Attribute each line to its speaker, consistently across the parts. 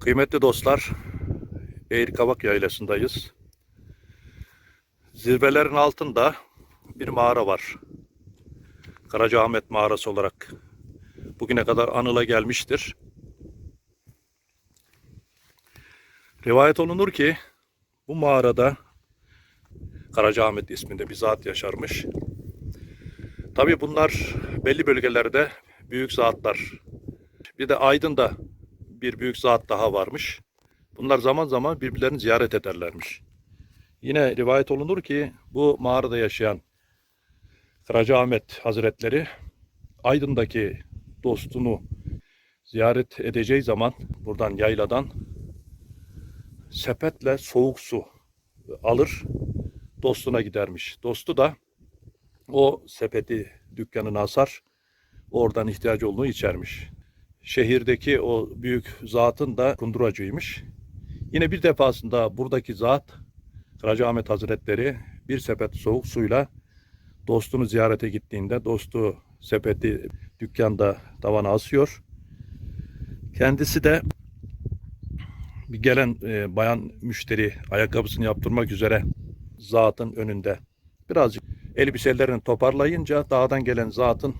Speaker 1: Kıymetli dostlar, Eğirkavak Yaylası'ndayız. Zirvelerin altında bir mağara var. Karacaahmet Mağarası olarak bugüne kadar anıla gelmiştir. Rivayet olunur ki bu mağarada Karacaahmet isminde bir zat yaşarmış. Tabi bunlar belli bölgelerde büyük zatlar. Bir de Aydın'da bir büyük zat daha varmış. Bunlar zaman zaman birbirlerini ziyaret ederlermiş. Yine rivayet olunur ki bu mağarada yaşayan Karacaahmet Hazretleri Aydın'daki dostunu ziyaret edeceği zaman buradan yayladan sepetle soğuk su alır dostuna gidermiş. Dostu da o sepeti dükkanına asar oradan ihtiyacı olduğunu içermiş. Şehirdeki o büyük zatın da kunduracıymış. Yine bir defasında buradaki zat Karacaahmet Hazretleri bir sepet soğuk suyla dostunu ziyarete gittiğinde dostu sepeti dükkanda tavana asıyor. Kendisi de bir gelen e, bayan müşteri ayakkabısını yaptırmak üzere zatın önünde birazcık elbiselerini toparlayınca dağdan gelen zatın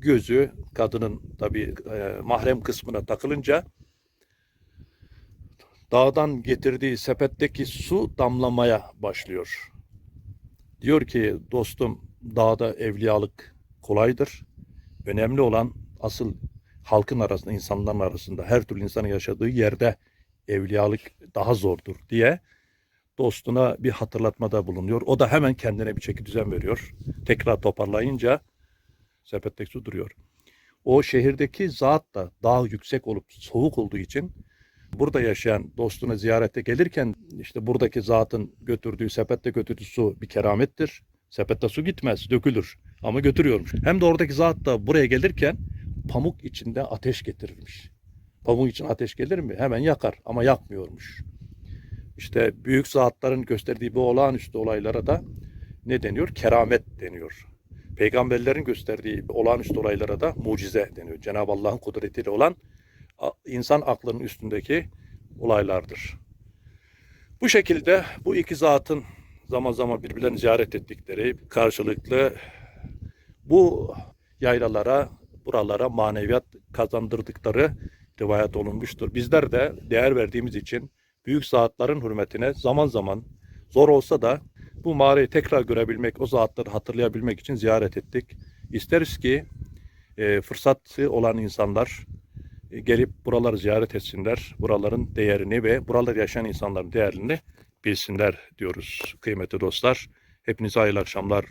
Speaker 1: gözü kadının tabi mahrem kısmına takılınca dağdan getirdiği sepetteki su damlamaya başlıyor. Diyor ki dostum dağda evliyalık kolaydır. Önemli olan asıl halkın arasında, insanların arasında, her türlü insanın yaşadığı yerde evliyalık daha zordur diye dostuna bir hatırlatmada bulunuyor. O da hemen kendine bir çeki düzen veriyor. Tekrar toparlayınca sepetteki su duruyor. O şehirdeki zat da daha yüksek olup soğuk olduğu için burada yaşayan dostuna ziyarete gelirken işte buradaki zatın götürdüğü sepette götürdüğü su bir keramettir. Sepette su gitmez, dökülür ama götürüyormuş. Hem de oradaki zat da buraya gelirken pamuk içinde ateş getirirmiş. Pamuk için ateş gelir mi? Hemen yakar ama yakmıyormuş. İşte büyük zatların gösterdiği bu olağanüstü olaylara da ne deniyor? Keramet deniyor. Peygamberlerin gösterdiği olağanüstü olaylara da mucize deniyor. Cenab-ı Allah'ın kudretiyle olan insan aklının üstündeki olaylardır. Bu şekilde bu iki zatın zaman zaman birbirlerini ziyaret ettikleri karşılıklı bu yaylalara, buralara maneviyat kazandırdıkları rivayet olunmuştur. Bizler de değer verdiğimiz için büyük zatların hürmetine zaman zaman zor olsa da bu mağarayı tekrar görebilmek, o zatları hatırlayabilmek için ziyaret ettik. İsteriz ki e, fırsatı olan insanlar e, gelip buraları ziyaret etsinler. Buraların değerini ve buralar yaşayan insanların değerini bilsinler diyoruz kıymetli dostlar. Hepinize hayırlı akşamlar.